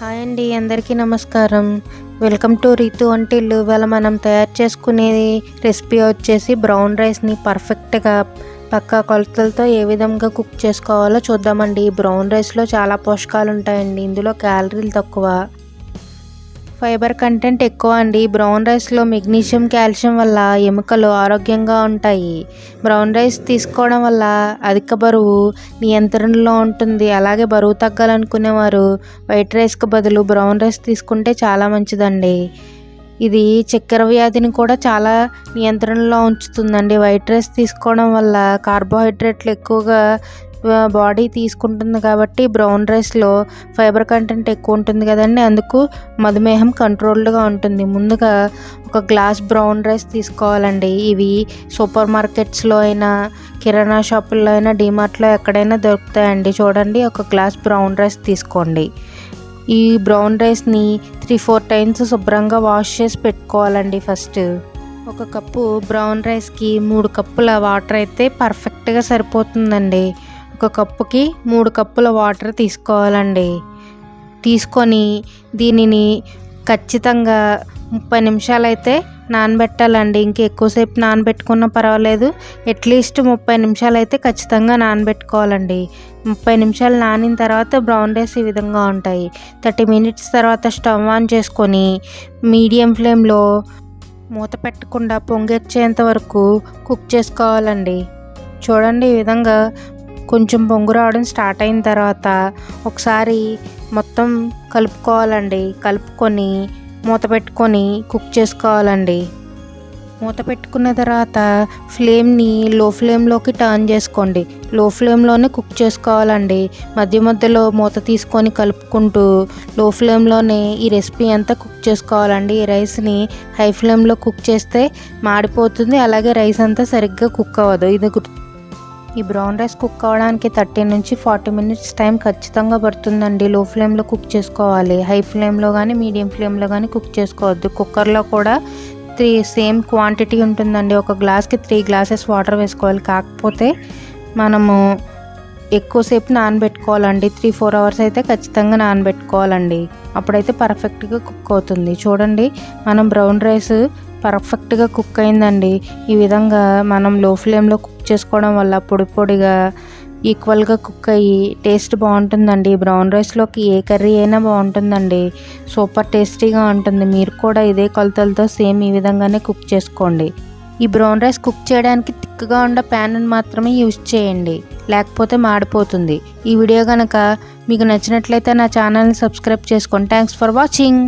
Hi అండి అందరికీ నమస్కారం. వెల్కమ్ టు రీతు వంటిల్లు ఇవాళ మనం తయారు చేసుకునేది రెసిపీ వచ్చేసి బ్రౌన్ రైస్ని పర్ఫెక్ట్గా పక్కా కొలతలతో ఏ విధంగా కుక్ చేసుకోవాలో చూద్దామండి. ఈ బ్రౌన్ రైస్లో చాలా పోషకాలు ఉంటాయండి ఇందులో క్యాలరీలు తక్కువ. ఫైబర్ కంటెంట్ ఎక్కువ అండి. బ్రౌన్ రైస్లో మెగ్నీషియం కాల్షియం వల్ల ఎముకలు ఆరోగ్యంగా ఉంటాయి. బ్రౌన్ రైస్ తీసుకోవడం వల్ల అధిక బరువు నియంత్రణలో ఉంటుంది. అలాగే బరువు తగ్గాలనుకునేవారు వైట్ రైస్కి బదులు బ్రౌన్ రైస్ తీసుకుంటే చాలా మంచిదండి. ఇది చక్కెర వ్యాధిని కూడా చాలా నియంత్రణలో ఉంచుతుందండి. వైట్ రైస్ తీసుకోవడం వల్ల కార్బోహైడ్రేట్లు ఎక్కువగా బాడీ తీసుకుంటుంది కాబట్టి బ్రౌన్ రైస్లో ఫైబర్ కంటెంట్ ఎక్కువ ఉంటుంది కదండి. అందుకు మధుమేహం కంట్రోల్డ్గా ఉంటుంది. ముందుగా ఒక గ్లాస్ బ్రౌన్ రైస్ తీసుకోవాలండి. ఇవి సూపర్ మార్కెట్స్లో అయినా కిరాణా షాపుల్లో అయినా డిమార్ట్లో ఎక్కడైనా దొరుకుతాయండి. చూడండి ఒక గ్లాస్ బ్రౌన్ రైస్ తీసుకోండి. ఈ బ్రౌన్ రైస్ని త్రీ ఫోర్ టైమ్స్ శుభ్రంగా వాష్ చేసి పెట్టుకోవాలండి ఫస్ట్ ఒక కప్పు బ్రౌన్ రైస్కి మూడు కప్పుల వాటర్ అయితే పర్ఫెక్ట్గా సరిపోతుందండి. ఒక కప్పుకి మూడు కప్పుల వాటర్ తీసుకోవాలండి. తీసుకొని దీనిని ఖచ్చితంగా ముప్పై నిమిషాలు అయితే నానబెట్టాలండి. ఇంక ఎక్కువసేపు నానబెట్టుకున్నా పర్వాలేదు. అట్లీస్ట్ ముప్పై నిమిషాలు అయితే ఖచ్చితంగా నానబెట్టుకోవాలండి. ముప్పై నిమిషాలు నానిన తర్వాత బ్రౌన్ రైస్ ఈ విధంగా ఉంటాయి. థర్టీ మినిట్స్ తర్వాత స్టవ్ ఆన్ చేసుకొని మీడియం ఫ్లేమ్లో మూత పెట్టకుండా పొంగెచ్చేంత వరకు కుక్ చేసుకోవాలండి. చూడండి ఈ విధంగా కొంచెం పొంగు రావడం స్టార్ట్ అయిన తర్వాత ఒకసారి మొత్తం కలుపుకోవాలండి. కలుపుకొని మూత పెట్టుకొని కుక్ చేసుకోవాలండి. మూత పెట్టుకున్న తర్వాత ఫ్లేమ్ని లో ఫ్లేమ్లోకి టర్న్ చేసుకోండి. లో ఫ్లేమ్లోనే కుక్ చేసుకోవాలండి. మధ్య మధ్యలో మూత తీసుకొని కలుపుకుంటూ లో ఫ్లేమ్లోనే ఈ రెసిపీ అంతా కుక్ చేసుకోవాలండి. ఈ రైస్ని హై ఫ్లేమ్లో కుక్ చేస్తే మాడిపోతుంది. అలాగే రైస్ అంతా సరిగ్గా కుక్ అవ్వదు. ఇది ఈ బ్రౌన్ రైస్ కుక్ అవ్వడానికి థర్టీ నుంచి ఫార్టీ మినిట్స్ టైం ఖచ్చితంగా పడుతుందండి. లో ఫ్లేమ్లో కుక్ చేసుకోవాలి. హై ఫ్లేమ్లో కానీ మీడియం ఫ్లేమ్లో కానీ కుక్ చేసుకోవద్దు. కుక్కర్లో కూడా త్రీ సేమ్ క్వాంటిటీ ఉంటుందండి. ఒక గ్లాస్కి త్రీ గ్లాసెస్ వాటర్ వేసుకోవాలి. కాకపోతే మనము ఎక్కువసేపు నానబెట్టుకోవాలండి. త్రీ ఫోర్ అవర్స్ అయితే ఖచ్చితంగా నానబెట్టుకోవాలండి. అప్పుడైతే పర్ఫెక్ట్గా కుక్ అవుతుంది. చూడండి మనం బ్రౌన్ రైస్ పర్ఫెక్ట్గా కుక్ అయిందండి. ఈ విధంగా మనం లో ఫ్లేమ్లో కుక్ చేసుకోవడం వల్ల పొడి పొడిగా ఈక్వల్గా కుక్ అయ్యి టేస్ట్ బాగుంటుందండి. బ్రౌన్ రైస్లోకి ఏ కర్రీ అయినా బాగుంటుందండి. సూపర్ టేస్టీగా ఉంటుంది. మీరు కూడా ఇదే కొలతలతో సేమ్ ఈ విధంగానే కుక్ చేసుకోండి. ఈ బ్రౌన్ రైస్ కుక్ చేయడానికి థిక్గా ఉన్న ప్యాన్ మాత్రమే యూజ్ చేయండి. లేకపోతే మాడిపోతుంది. ఈ వీడియో కనుక మీకు నచ్చినట్లయితే నా ఛానల్ని సబ్స్క్రైబ్ చేసుకోండి థ్యాంక్స్ ఫర్ వాచింగ్.